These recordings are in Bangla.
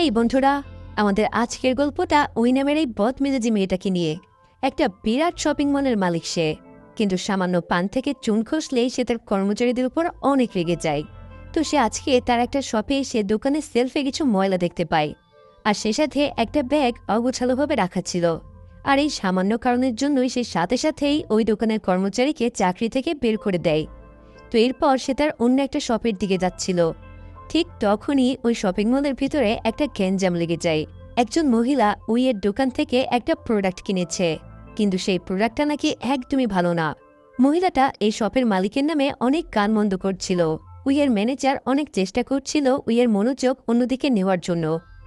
এই বন্ধুরা, আমাদের আজকের গল্পটা ওই নামের এই বদমেজাজি মেয়েটাকে নিয়ে। একটা বিরাট শপিং মলের মালিক সে, কিন্তু সামান্য পান থেকে চুন খসলেই সে তার কর্মচারীদের উপর অনেক রেগে যায়। তো সে আজকে তার একটা শপে এসে দোকানে সেলফে কিছু ময়লা দেখতে পায়, আর সে সাথে একটা ব্যাগ অগোছালোভাবে রাখা ছিল। আর এই সামান্য কারণের জন্যই সে সাথে সাথেই ওই দোকানের কর্মচারীকে চাকরি থেকে বের করে দেয়। তো এরপর সে তার অন্য একটা শপের দিকে যাচ্ছিল ঠিক তখনই ওই শপিং মলের ভিতরে একটা গ্যাঞ্জাম লেগে যায়। একজন মহিলা উইয়ের দোকান থেকে একটা প্রোডাক্ট কিনেছে, কিন্তু সেই প্রোডাক্টটা নাকি একদমই ভালো না। মহিলাটা এই শপের মালিকের নামে অনেক কান মন্দ করছিল। উইয়ের ম্যানেজার অনেক চেষ্টা করছিল উইয়ের মনোযোগ অন্যদিকে নেওয়ার জন্য,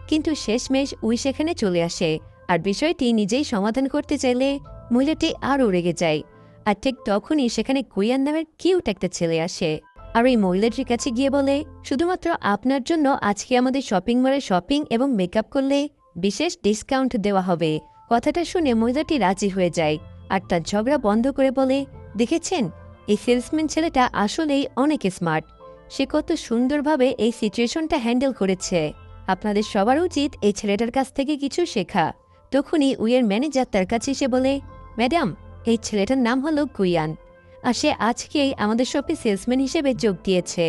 কিন্তু শেষমেশ উই সেখানে চলে আসে। আর বিষয়টি নিজেই সমাধান করতে চাইলে মহিলাটি আরও রেগে যায়। আর ঠিক তখনই সেখানে কুইয়ান নামের কিউট একটা ছেলে আসে। আর এই মহিলাটির কাছে গিয়ে বলে, শুধুমাত্র আপনার জন্য আজকে আমাদের শপিং মলে শপিং এবং মেকআপ করলে বিশেষ ডিসকাউন্ট দেওয়া হবে। কথাটা শুনে মহিলাটি রাজি হয়ে যায় আর তার ঝগড়া বন্ধ করে বলে, দেখেছেন? এই সেলসম্যান ছেলেটা আসলেই অনেক স্মার্ট সে কত সুন্দরভাবে এই সিচুয়েশনটা হ্যান্ডেল করেছে। আপনাদের সবার উচিত এই ছেলেটার কাছ থেকে কিছু শেখা। তখনই উইয়ের ম্যানেজার তার কাছে এসে বলে, ম্যাডাম, এই ছেলেটার নাম হলো গুইয়ান। আর সে আজকেই আমাদের শপে সেলসম্যান হিসেবে যোগ দিয়েছে।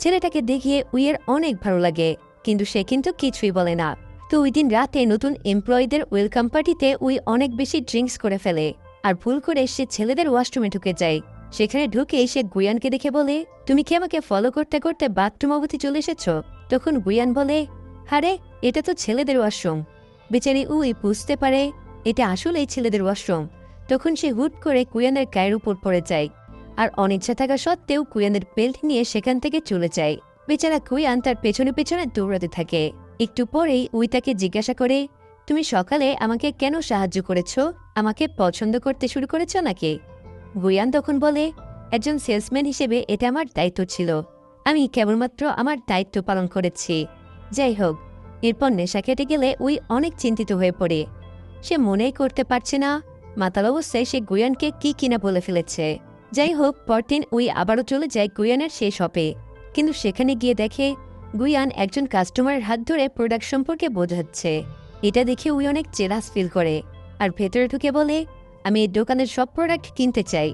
ছেলেটাকে দেখিয়ে উইয়ের অনেক ভালো লাগে, কিন্তু সে কিন্তু কিছুই বলে না। তো ওই দিন রাতে নতুন এমপ্লয়ীদের ওয়েলকাম পার্টিতে উই অনেক বেশি ড্রিঙ্কস করে ফেলে, আর ভুল করে সে ছেলেদের ওয়াশরুমে ঢুকে যায়। সেখানে ঢুকে সে গুয়ানকে দেখে বলে, তুমি কি আমাকে ফলো করতে করতে বাথরুম অবধি চলে এসেছ? তখন গুয়ান বলে, হারে, এটা তো ছেলেদের ওয়াশরুম। বেচারি উই বুঝতে পারে, এটা আসলেই ছেলেদের ওয়াশরুম। তখন সে হুট করে কুয়ানের গায়ের উপর পড়ে যায়। আর অনিচ্ছা থাকা সত্ত্বেও কুয়ানের বেল্ট নিয়ে সেখান থেকে চলে যায়। বেচারা কুয়ান তার পেছনে পেছনে দৌড়াতে থাকে। একটু পরেই উই তাকে জিজ্ঞাসা করে, তুমি সকালে আমাকে কেন সাহায্য করেছ? আমাকে পছন্দ করতে শুরু করেছ নাকি? গুয়ান তখন বলে, একজন সেলসম্যান হিসেবে এটা আমার দায়িত্ব ছিল। আমি কেবলমাত্র আমার দায়িত্ব পালন করেছি। যাই হোক, এরপর নেশা কেটে গেলে উই অনেক চিন্তিত হয়ে পড়ে। সে মনেই করতে পারছে না, মাতাল অবস্থায় সে গুয়ানকে কি কিনা বলে ফেলেছে। যাই হোক পরদিন উই আবারও চলে যায় গুয়ানের শেষ শপে কিন্তু সেখানে গিয়ে দেখে গুয়ান একজন কাস্টমারের হাত ধরে প্রোডাক্ট সম্পর্কে বোঝাচ্ছে। এটা দেখে উই অনেক জেলাস ফিল করে। আর ভেতরে ঢুকে বলে, আমি এই দোকানের সব প্রোডাক্ট কিনতে চাই।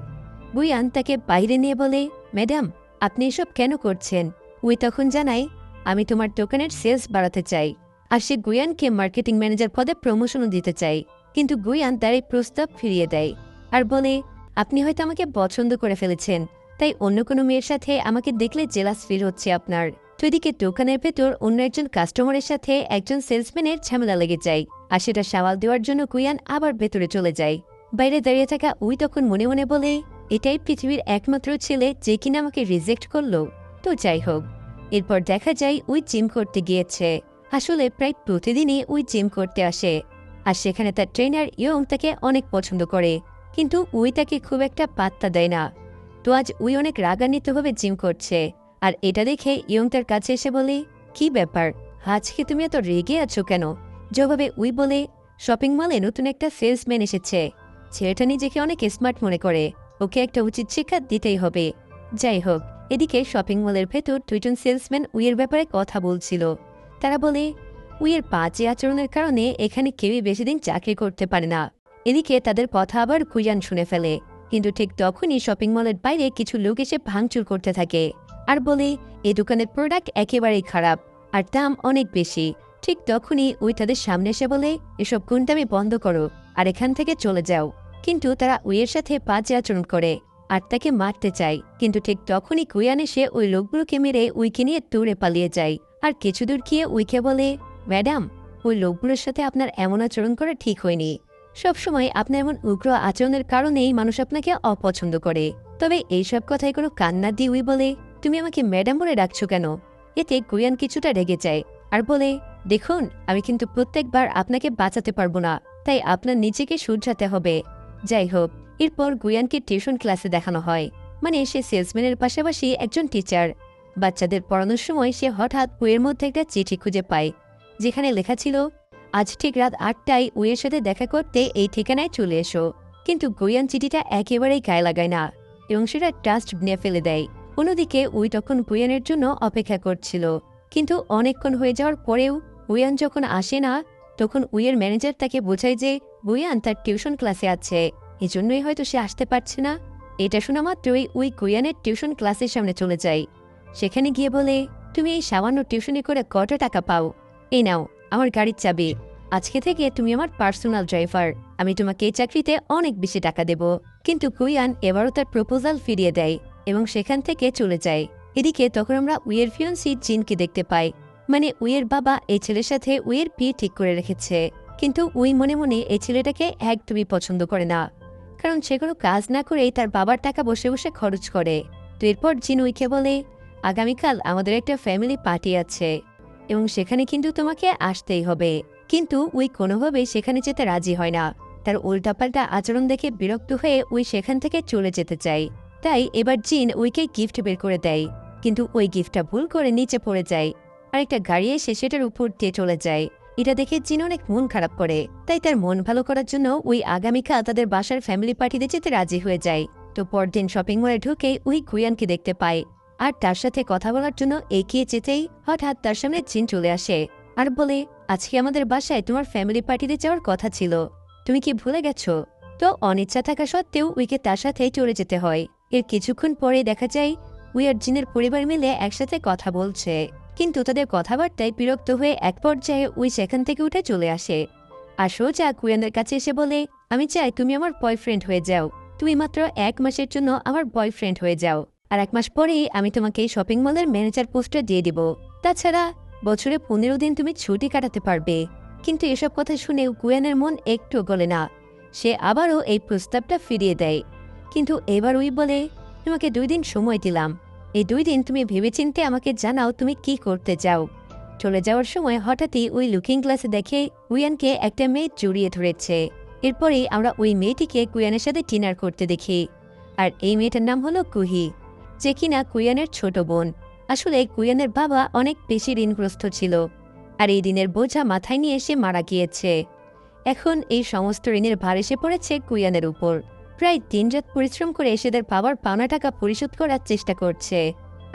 গুয়ান তাকে বাইরে নিয়ে বলে, ম্যাডাম, আপনি এসব কেন করছেন? উই তখন জানায়, আমি তোমার দোকানের সেলস বাড়াতে চাই। আর সে গুয়ানকে মার্কেটিং ম্যানেজার পদে প্রমোশনও দিতে চাই কিন্তু গুয়ান তার এই প্রস্তাব ফিরিয়ে দেয়। আর বলে আপনি হয়তো আমাকে পছন্দ করে ফেলেছেন, তাই অন্য কোনো মেয়ের সাথে আমাকে দেখলে জেলাস ফিল হচ্ছে আপনার। তো এদিকে দোকানের ভেতর অন্য একজন কাস্টমারের সাথে একজন সেলসম্যানের ঝামেলা লেগে যায়, আর সেটা সামাল দেওয়ার জন্য কুইয়ান আবার ভেতরে চলে যায়। বাইরে দাঁড়িয়ে থাকা উই তখন মনে মনে বলে, এটাই পৃথিবীর একমাত্র ছেলে যে কিনা আমাকে রিজেক্ট করল। তো যাই হোক, এরপর দেখা যায় উই জিম করতে গিয়েছে। আসলে প্রায় প্রতিদিনই উই জিম করতে আসে, আর সেখানে তার ট্রেনার ইয়ং তাকে অনেক পছন্দ করে। কিন্তু উই তাকে খুব একটা পাত্তা দেয় না। তো আজ উই অনেক রাগান্বিতভাবে জিম করছে। আর এটা দেখে ইয়ং তার কাছে এসে বলে, কি ব্যাপার? আজকে তুমি এত রেগে আছো কেন? জবাবে উই বলে, শপিং মলে নতুন একটা সেলসম্যান এসেছে। ছেলেটা নিজেকে অনেক স্মার্ট মনে করে। ওকে একটা উচিত শিক্ষা দিতেই হবে। যাই হোক, এদিকে শপিং মলের ভেতর দুইজন সেলসম্যান উইয়ের ব্যাপারে কথা বলছিল। তারা বলে, উইয়ের পাঁচে আচরণের কারণে এখানে কেউই বেশি দিন চাকরি করতে পারে না। এদিকে তাদের কথা আবার কুইয়ান শুনে ফেলে। কিন্তু ঠিক তখনই শপিং মলের বাইরে কিছু লোক এসে ভাঙচুর করতে থাকে। আর বলে এই দোকানের প্রোডাক্ট একেবারেই খারাপ, আর দাম অনেক বেশি। ঠিক তখনই ওই তাদের সামনে এসে বলে, এসব গুন্ডামি বন্ধ করো, আর এখান থেকে চলে যাও। কিন্তু তারা উইয়ের সাথে বাজে আচরণ করে, আর তাকে মারতে চায়। কিন্তু ঠিক তখনই কুইয়ান এসে ওই লোকগুলোকে মেরে উইকে নিয়ে দূরে পালিয়ে যায়। আর কিছু দূর গিয়ে উইকে বলে, ম্যাডাম, ওই লোকগুলোর সাথে আপনার এমন আচরণ করা ঠিক হয়নি। সবসময় আপনার এমন উগ্র আচরণের কারণেই মানুষ আপনাকে অপছন্দ করে। তবে এইসব কথায় কোনো কান্না দিয়ে উই বলে, তুমি আমাকে ম্যাডাম বলে ডাকছো কেন? এতে গুয়ান কিছুটা রেগে যায়। আর বলে, দেখুন, আমি কিন্তু প্রত্যেকবার আপনাকে বাঁচাতে পারব না, তাই আপনার নিজেকে শুধরাতে হবে। যাই হোক, এরপর গুয়ানকে টিউশন ক্লাসে দেখানো হয়। মানে সে সেলসম্যানের পাশাপাশি একজন টিচার। বাচ্চাদের পড়ানোর সময় সে হঠাৎ বইয়ের মধ্যে একটা চিঠি খুঁজে পায়, যেখানে লেখা ছিল আজ ঠিক রাত আটটায় উইয়ের সাথে দেখা করতে এই ঠিকানায় চলে এসো। কিন্তু গুয়ান চিঠিটা একেবারেই গায়ে লাগায় না এবং সেটা ট্রাস্ট নিয়ে ফেলে দেয়। অন্যদিকে, উই তখন গুয়ানের জন্য অপেক্ষা করছিল। কিন্তু অনেকক্ষণ হয়ে যাওয়ার পরেও উইয়ান যখন আসে না, তখন উইয়ের ম্যানেজার তাকে বোঝায় যে উইয়ান তার টিউশন ক্লাসে আছে। এজন্যই হয়তো সে আসতে পারছে না। এটা শোনা মাত্রই উই কুইয়ানের টিউশন ক্লাসের সামনে চলে যায়। সেখানে গিয়ে বলে, তুমি এই সামান্য টিউশনি করে কত টাকা পাও? এই নাও। আমার গাড়ির চাবি। আজকে থেকে তুমি আমার পার্সোনাল ড্রাইভার। আমি তোমাকে এই চাকরিতে অনেক বেশি টাকা দেব। কিন্তু কুইয়ান এবারও তার প্রপোজাল ফিরিয়ে দেয় এবং সেখান থেকে চলে যায়। এদিকে তখন আমরা উইয়ের ফিয়ন্সি জিনকে দেখতে পাই। মানে উইয়ের বাবা এই ছেলের সাথে উইয়ের বিয়ে ঠিক করে রেখেছে। কিন্তু উই মনে মনে এই ছেলেটাকে একদমই পছন্দ করে না। কারণ সে কোনো কাজ না করেই তার বাবার টাকা বসে বসে খরচ করে। তো এরপর জিন উইকে বলে, আগামীকাল আমাদের একটা ফ্যামিলি পার্টি আছে। এবং সেখানে কিন্তু তোমাকে আসতেই হবে। কিন্তু উই কোনোভাবেই সেখানে যেতে রাজি হয় না। তার উল্টাপাল্টা আচরণ দেখে বিরক্ত হয়ে উই সেখান থেকে চলে যেতে চায় তাই এবার জিন উইকে গিফট বের করে দেয়। কিন্তু ওই গিফটটা ভুল করে নিচে পড়ে যায়। আর একটা গাড়ি এসে সেটার উপর দিয়ে চলে যায়। এটা দেখে জিন অনেক মন খারাপ করে। তাই তার মন ভালো করার জন্য উই আগামীকাল তাদের বাসার ফ্যামিলি পার্টিতে যেতে রাজি হয়ে যায়। তো পরদিন শপিং মলে ঢুকে উই কুইয়ানকে দেখতে পায়। আর তার সাথে কথা বলার জন্য এগিয়ে যেতেই হঠাৎ তার সামনে জিন চলে আসে আর বলে, আজকে আমাদের বাসায় তোমার ফ্যামিলি পার্টিতে যাওয়ার কথা ছিল। তুমি কি ভুলে গেছো? তো অনিচ্ছা থাকা সত্ত্বেও উইকে তার সাথেই চলে যেতে হয়। এর কিছুক্ষণ পরে দেখা যায়, উই আর জিনের পরিবার মিলে একসাথে কথা বলছে। কিন্তু তাদের কথাবার্তায় বিরক্ত হয়ে এক পর্যায়ে উই সেখান থেকে উঠে চলে আসে। আর সোজা কুয়ানের কাছে এসে বলে, আমি চাই তুমি আমার বয়ফ্রেন্ড হয়ে যাও। তুমি মাত্র এক মাসের জন্য আমার বয়ফ্রেন্ড হয়ে যাও। আর এক মাস পরেই আমি তোমাকে এই শপিং মলের ম্যানেজার পোস্টটা দিয়ে দিব। তাছাড়া বছরে পনেরো দিন তুমি ছুটি কাটাতে পারবে। কিন্তু এসব কথা শুনে কুয়ানের মন একটু গলে না। সে আবারও এই প্রস্তাবটা ফিরিয়ে দেয়। কিন্তু এবার উই বলে, তোমাকে দুই দিন সময় দিলাম। এই দুই দিন তুমি ভেবেচিন্তে আমাকে জানাও তুমি কি করতে চাও। চলে যাওয়ার সময় হঠাৎই ওই লুকিং গ্লাসে দেখে উইয়ানকে একটা মেয়ে জড়িয়ে ধরেছে। এরপরেই আমরা ওই মেয়েটিকে কুয়ানের সাথে ডিনার করতে দেখি। আর এই মেয়েটার নাম হলো কুহি। যে কিনা কুয়ানের ছোট বোন। আসলে কুয়ানের বাবা অনেক বেশি ঋণগ্রস্ত ছিল, আর এই ঋণের বোঝা মাথায় নিয়ে এসে মারা গিয়েছে। এখন এই সমস্ত ঋণের ভার এসে পড়েছে কুয়ানের উপর। প্রায় দিনরাত পরিশ্রম করে এসেদের পাওয়ার পাওনা টাকা পরিশোধ করার চেষ্টা করছে,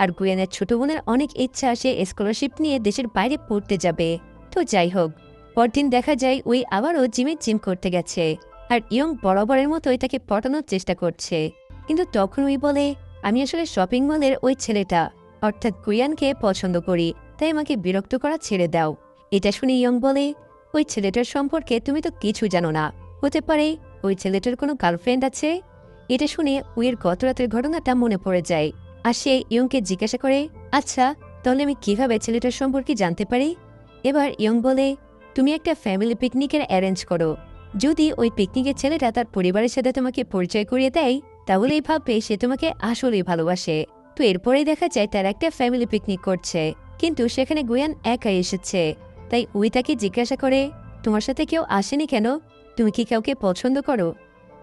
আর গুয়েনের ছোট বোনের অনেক ইচ্ছা আসে স্কলারশিপ নিয়ে দেশের বাইরে পড়তে যাবে। তো যাই হোক, পরদিন দেখা যায় ওই আবারও জিমে জিম করতে গেছে, আর ইয়ং বরাবরের মতোই তাকে পটানোর চেষ্টা করছে। কিন্তু তখন ওই বলে আমি আসলে শপিং মলের ওই ছেলেটা, অর্থাৎ কুইয়ানকে পছন্দ করি, তাই আমাকে বিরক্ত করা ছেড়ে দাও। এটা শুনে ইয়ং বলে, ওই ছেলেটার সম্পর্কে তুমি তো কিছু জানো না। হতে পারে ওই ছেলেটার কোনো গার্লফ্রেন্ড আছে? এটা শুনে উইয়ের গত রাতের ঘটনাটা মনে পড়ে যায়। আর সে ইয়ংকে জিজ্ঞাসা করে আচ্ছা তাহলে আমি কীভাবে ছেলেটার সম্পর্কে জানতে পারি? এবার ইয়ং বলে, তুমি একটা ফ্যামিলি পিকনিকের অ্যারেঞ্জ করো। যদি ওই পিকনিকের ছেলেটা তার পরিবারের সাথে তোমাকে পরিচয় করিয়ে দেয় তাহলেই ভাববে সে তোমাকে আসলেই ভালোবাসে। তো এরপরেই দেখা যায় তার একটা ফ্যামিলি পিকনিক করছে। কিন্তু সেখানে গুয়ান একাই এসেছে। তাই উই তাকে জিজ্ঞাসা করে, তোমার সাথে কেউ আসেনি কেন? তুমি কি কাউকে পছন্দ করো?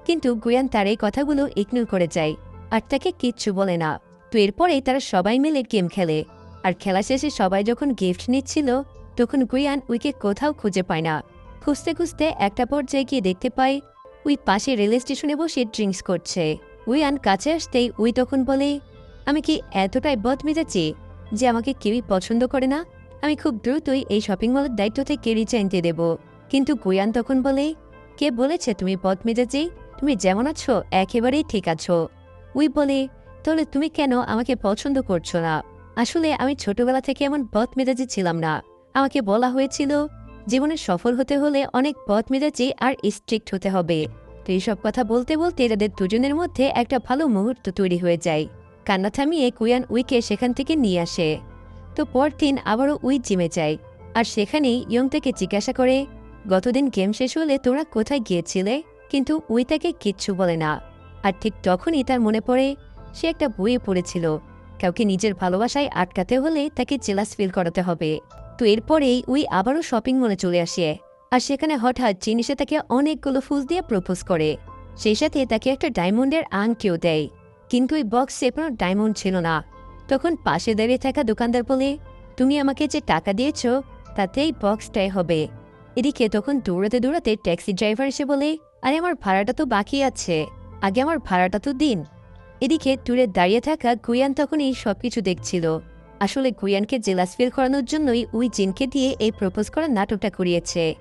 কিন্তু গুয়ান তার এই কথাগুলো ইগনোর করে যায় আর তাকে কিচ্ছু বলে না। তো এরপরেই তারা সবাই মিলে গেম খেলে। আর খেলা শেষে সবাই যখন গিফট নিচ্ছিল, তখন গুয়ান উইকে কোথাও খুঁজে পায় না। খুঁজতে খুঁজতে একটা পর্যায়ে গিয়ে দেখতে পাই উই পাশে রেল স্টেশনে বসে ড্রিঙ্কস করছে। উইয়ান কাছে আসতেই উই তখন বলে, আমি কি এতটাই বদমেজাচ্ছি যে আমাকে কেউই পছন্দ করে না? আমি খুব দ্রুতই এই শপিং মলের দায়িত্ব থেকে রিচাইন দিয়ে দেব। কিন্তু গুয়ান তখন বলে, কে বলেছে তুমি পথ বদমেজাজি? তুমি যেমন আছো, একেবারেই ঠিক আছো। উই বলে, তাহলে তুমি কেন আমাকে পছন্দ করছ না? আসলে আমি ছোটবেলা থেকে এমন পথ বদমেজাজি ছিলাম না। আমাকে বলা হয়েছিল, জীবনে সফল হতে হলে অনেক বদমেজাজি আর স্ট্রিক্ট হতে হবে। এইসব কথা বলতে বলতে তাদের দুজনের মধ্যে একটা ভালো মুহূর্ত তৈরি হয়ে যায়। কান্না থামিয়ে কুয়ান উইকে সেখান থেকে নিয়ে আসে। তো পরদিন আবারও উই জিমে যায়। আর সেখানেই ইয়ং তাকে জিজ্ঞাসা করে, গতদিন গেম শেষ হলে তোরা কোথায় গিয়েছিলে? কিন্তু উই তাকে কিচ্ছু বলে না। আর ঠিক তখনই তার মনে পড়ে, সে একটা বইয়ে পড়েছিল, কাউকে নিজের ভালোবাসায় আটকাতে হলে তাকে জেলাস ফিল করাতে হবে। তো এরপরেই উই আবারও শপিং মলে চলে আসে। আর সেখানে হঠাৎ জিনিসে তাকে অনেকগুলো ফুল দিয়ে প্রপোজ করে। সেই সাথে তাকে একটা ডায়মন্ডের আংটিও দেয়। কিন্তু ওই বক্সে কোনো ডায়মন্ড ছিল না। তখন পাশে দাঁড়িয়ে থাকা দোকানদার বলে, তুমি আমাকে যে টাকা দিয়েছ তাতে এই বক্সটাই হবে। এদিকে তখন দৌড়াতে দৌড়াতে ট্যাক্সি ড্রাইভার এসে বলে, আরে, আমার ভাড়াটা তো বাকি আছে। আগে আমার ভাড়াটা তো দিন। এদিকে দূরে দাঁড়িয়ে থাকা গুয়ান তখন এই সব কিছু দেখছিল। আসলে গুয়ানকে জেলাস ফিল করানোর জন্যই উই জিনকে দিয়ে এই প্রপোজ করার নাটকটা করিয়েছে।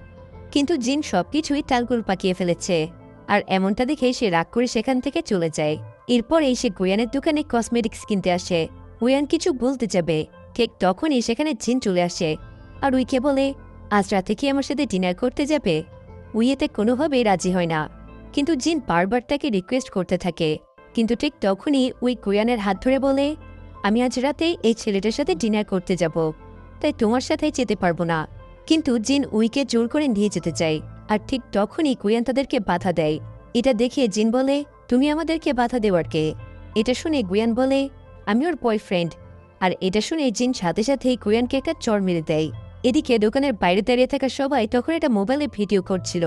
কিন্তু জিন সবকিছুই টালগুল পাকিয়ে ফেলেছে। আর এমনটা দেখে সে রাগ করে সেখান থেকে চলে যায়। এরপরেই সে গুয়ানের দোকানে কসমেটিক্স কিনতে আসে। উয়ান কিছু বলতে যাবে। ঠিক তখনই সেখানে জিন চলে আসে। আর উইকে বলে, আজ রাতে কি আমার সাথে ডিনার করতে যাবে? উই এতে কোনোভাবেই রাজি হয় না। কিন্তু জিন বারবার তাকে রিকোয়েস্ট করতে থাকে। কিন্তু ঠিক তখনই উই গুয়ানের হাত ধরে বলে, আমি আজ রাতে এই ছেলেটার সাথে ডিনার করতে যাব। তাই তোমার সাথে যেতে পারব না। কিন্তু জিন উইকে জোর করে নিয়ে যেতে চায়, আর ঠিক তখনই কুয়ান তাদেরকে বাধা দেয়। এটা দেখে জিন বলে, তুমি আমাদেরকে বাধা দেওয়ার কে? এটা শুনে গুয়ান বলে, আমি ওর বয়ফ্রেন্ড আর এটা শুনে জিন সাথে সাথেই কুয়ানকে একটা চর মেরে দেয়। এদিকে দোকানের বাইরে দাঁড়িয়ে থাকা সবাই তখন একটা মোবাইলে ভিডিও করছিল,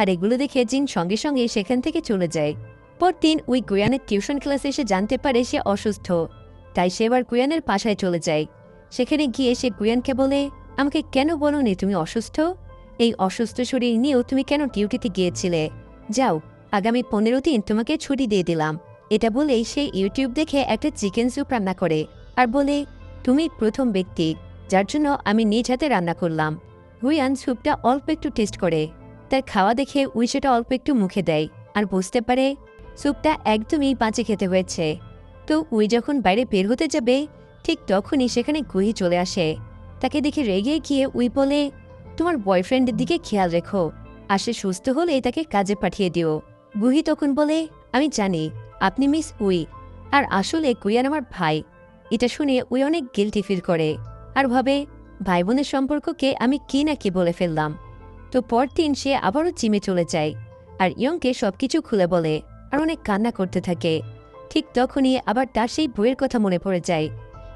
আর এগুলো দেখে জিন সঙ্গে সঙ্গে সেখান থেকে চলে যায়। পর পরদিন উই গুয়ানের টিউশন ক্লাসে এসে জানতে পারে সে অসুস্থ, তাই সে এবার গুয়ানের পাশায় চলে যায়। সেখানে গিয়ে সে গুয়ানকে বলে আমাকে কেন বলনি তুমি অসুস্থ? এই অসুস্থ শরীর নিয়েও তুমি কেন ডিউটিতে গিয়েছিলে? যাও, আগামী পনেরো দিন তোমাকে ছুটি দিয়ে দিলাম। এটা বলেই সে ইউটিউব দেখে একটা চিকেন স্যুপ রান্না করে আর বলে, তুমি প্রথম ব্যক্তি, যার জন্য আমি নিজ হাতে রান্না করলাম। হুইয়ান স্যুপটা অল্প একটু টেস্ট করে। তার খাওয়া দেখে উই সেটা অল্প একটু মুখে দেয় আর বুঝতে পারে স্যুপটা একদমই বাঁচে খেতে হয়েছে। তো উই যখন বাইরে বের হতে যাবে, ঠিক তখনই সেখানে গুহি চলে আসে। তাকে দেখে রেগে গিয়ে উই বলে, তোমার বয়ফ্রেন্ডের দিকে খেয়াল রেখো, আর সে সুস্থ হলে তাকে কাজে পাঠিয়ে দিও। গুহি তখন বলে, আমি জানি, আপনি মিস উই, আর আসলে কুইয়ান আমার ভাই। এটা শুনে উই অনেক গিলটি ফিল করে, আর ভাবে, ভাই বোনের সম্পর্ককে আমি কি না কি বলে ফেললাম। তো পরদিন সে আবারও জিমে চলে যায়, আর ইয়ংকে সবকিছু খুলে বলে, আর অনেক কান্না করতে থাকে। ঠিক তখনই আবার তার সেই বইয়ের কথা মনে পড়ে যায়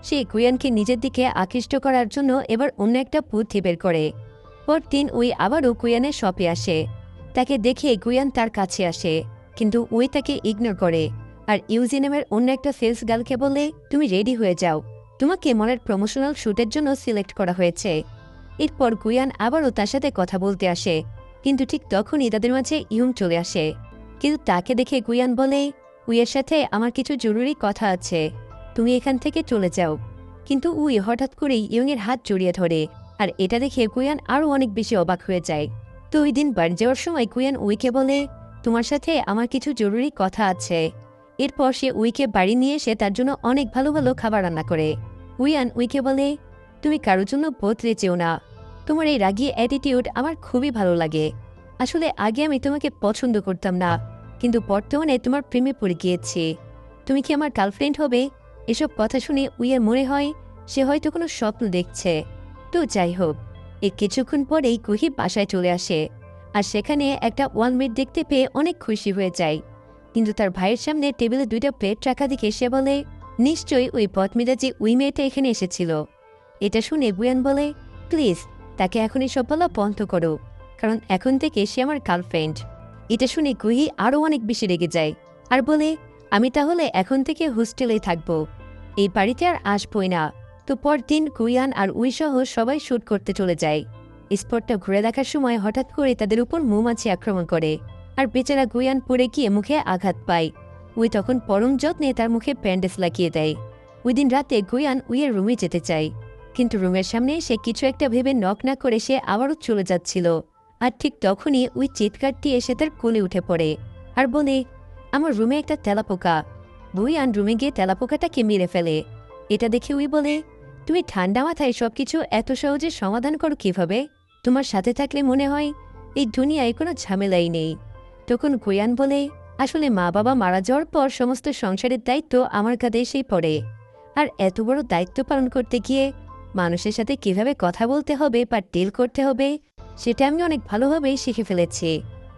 সে কুয়ানকে নিজের দিকে আকৃষ্ট করার জন্য এবার অন্য একটা বুদ্ধি বের করে। পর পরদিন উই আবারও কুয়ানের শপে আসে। তাকে দেখে কুয়ান তার কাছে আসে, কিন্তু উই তাকে ইগনোর করে। আর ইউজিনেমের অন্য একটা সেলস গার্লকে বলে, তুমি রেডি হয়ে যাও। তোমাকে মনের প্রমোশনাল শ্যুটের জন্য সিলেক্ট করা হয়েছে। এরপর গুয়ান আবারও তার সাথে কথা বলতে আসে, কিন্তু ঠিক তখনই তাদের মাঝে ইয়ং চলে আসে। কিন্তু তাকে দেখে গুয়ান বলে, উইয়ের সাথে আমার কিছু জরুরি কথা আছে। তুমি এখান থেকে চলে যাও। কিন্তু উই হঠাৎ করেই ইয়ংয়ের হাত জড়িয়ে ধরে, আর এটা দেখে কুয়ান আরও অনেক বেশি অবাক হয়ে যায়। তো ওই দিন বাড়ি যাওয়ার সময় কুয়ান উইকে বলে, তোমার সাথে আমার কিছু জরুরি কথা আছে। এরপর সে উইকে বাড়ি নিয়ে এসে তার জন্য অনেক ভালো ভালো খাবার রান্না করে। উইয়ান উইকে বলে, তুমি কারোর জন্য বদলে চেও না। তোমার এই রাগি অ্যাটিটিউড আমার খুবই ভালো লাগে। আসলে আগে আমি তোমাকে পছন্দ করতাম না, কিন্তু বর্তমানে তোমার প্রেমে পড়ে গিয়েছি। তুমি কি আমার গার্লফ্রেন্ড হবে? এসব কথা শুনে উইয়ের মনে হয় সে হয়তো কোনো স্বপ্ন দেখছে। তো যাই হোক এ কিছুক্ষণ পরেই কুহি বাসায় চলে আসে আর সেখানে একটা ওয়ালমেট দেখতে পেয়ে অনেক খুশি হয়ে যায়। কিন্তু তার ভাইয়ের সামনে টেবিলে দুইটা প্লেট রাখা দেখে সে বলে, নিশ্চয়ই ওই পথমিরাজি উই মেয়েটা এখানে এসেছিল। এটা শুনে বুয়ান বলে, প্লিজ, তাকে এখন এসব বলা বন্ধ করো, কারণ এখন থেকে সে আমার গার্লফ্রেন্ড এটা শুনে গুহি আরও অনেক বেশি রেগে যায় আর বলে আমি তাহলে এখন থেকে হোস্টেলেই থাকব। এই বাড়িতে আর আসবই না। তো পরদিন কুইয়ান আর উইসহ সবাই শ্যুট করতে চলে যায়। স্পটটা ঘুরে দেখার সময় হঠাৎ করে তাদের উপর মৌমাছি আক্রমণ করে। আর বেচারা গুয়ান পড়ে গিয়ে মুখে আঘাত পায়। উই তখন পরম যত্নে তার মুখে প্যান্ডেস লাগিয়ে দেয়। ওই দিন রাতে গুয়ান উইয়ের রুমে যেতে চায়। কিন্তু রুমের সামনে সে কিছু একটা ভেবে নক না করে সে আবারও চলে যাচ্ছিল। আর ঠিক তখনই উই চিৎকার দিয়ে এসে তার কোলে উঠে পড়ে। আর বলে আমার রুমে একটা তেলাপোকা। বুইয়ান রুমে গিয়ে তেলাপোকাটাকে মেরে ফেলে? এটা দেখে উই বলে, তুমি ঠান্ডা মাথায় সবকিছু এত সহজে সমাধান করো কীভাবে? তোমার সাথে থাকলে মনে হয় এই দুনিয়ায় কোনো ঝামেলাই নেই। তখন গুয়ান বলে, আসলে মা বাবা মারা যাওয়ার পর সমস্ত সংসারের দায়িত্ব আমার কাঁধে এসেই পড়ে। আর এত বড় দায়িত্ব পালন করতে গিয়ে মানুষের সাথে কীভাবে কথা বলতে হবে বা ডিল করতে হবে, সেটা আমি অনেক ভালোভাবেই শিখে ফেলেছি।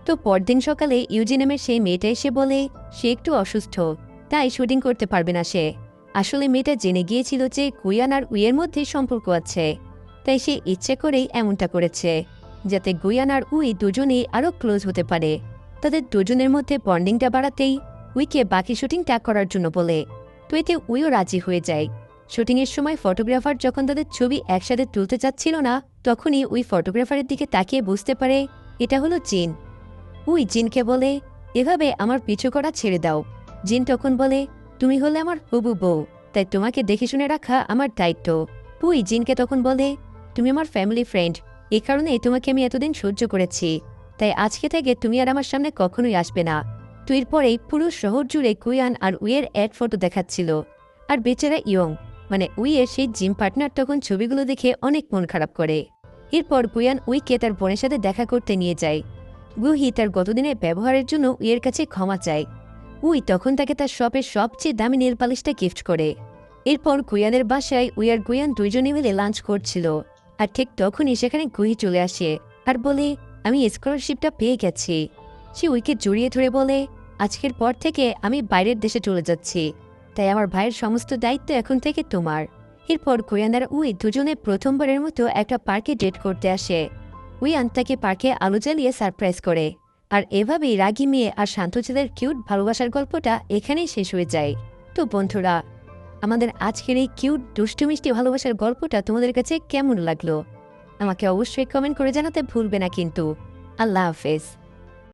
তো পরদিন সকালে ইউজিনামের সেই মেয়েটা এসে বলে, সে একটু অসুস্থ, তাই শুটিং করতে পারবে না সে। আসলে মেয়েটা জেনে গিয়েছিল যে গুয়ান আর উইয়ের মধ্যে সম্পর্ক আছে, তাই সে ইচ্ছে করেই এমনটা করেছে, যাতে গুয়ান আর উই দুজনেই আরও ক্লোজ হতে পারে। তাদের দুজনের মধ্যে বন্ডিংটা বাড়াতেই উইকে বাকি শুটিংটা করার জন্য বলে, তো এতে উইও রাজি হয়ে যায়। শুটিংয়ের সময় ফটোগ্রাফার যখন তাদের ছবি একসাথে তুলতে চাচ্ছিল না, তখনই উই ফটোগ্রাফারের দিকে তাকিয়ে বুঝতে পারে, এটা হলো জিন। উই জিনকে বলে, এভাবে আমার পিছু করা ছেড়ে দাও। জিন তখন বলে, তুমি হলে আমার হবু বউ, তাই তোমাকে দেখে শুনে রাখা আমার দায়িত্ব। পুই জিনকে তখন বলে, তুমি আমার ফ্যামিলি ফ্রেন্ড, এ কারণেই তোমাকে আমি এতদিন সহ্য করেছি। তাই আজকে থেকে তুমি আর আমার সামনে কখনোই আসবে না। তুইর পরেই পুরো শহর জুড়ে কুয়ান আর উইয়ের অ্যাড ফটো দেখাচ্ছিল। আর বেচারা ইয়ং মানে উইয়ের সেই জিম পার্টনার তখন ছবিগুলো দেখে অনেক মন খারাপ করে। এরপর কুয়ান উইকে তার বোনের সাথে দেখা করতে নিয়ে যায়। গুহি তার গতদিনের ব্যবহারের জন্য উইয়ের কাছে ক্ষমা চায়। উই তখন তাকে তার শপের সবচেয়ে দামি নেল পালিশটা গিফট করে। এরপর কুয়ানের বাসায় উই আর গুয়ান দুইজনে মিলে লাঞ্চ করছিল। আর ঠিক তখনই সেখানে গুহি চলে আসে আর বলে, আমি স্কলারশিপটা পেয়ে গেছি। সে উইকে জড়িয়ে ধরে বলে, আজকের পর থেকে আমি বাইরের দেশে চলে যাচ্ছি। তাই আমার ভাইয়ের সমস্ত দায়িত্ব এখন থেকে তোমার। এরপর কোয়ানার উই দুজনে প্রথমবারের মতো একটা পার্কে ডেট করতে আসে। উইয়ান আন্টাকে পার্কে আলো জ্বালিয়ে সারপ্রাইজ করে। আর এভাবেই রাগি মেয়ে আর শান্ত ছেলের কিউট ভালোবাসার গল্পটা এখানেই শেষ হয়ে যায়। তো বন্ধুরা, আমাদের আজকের এই কিউট, দুষ্টু, মিষ্টি ভালোবাসার গল্পটা তোমাদের কাছে কেমন লাগল? আমাকে অবশ্যই কমেন্ট করে জানাতে ভুলবে না কিন্তু। আল্লাহ হাফেজ।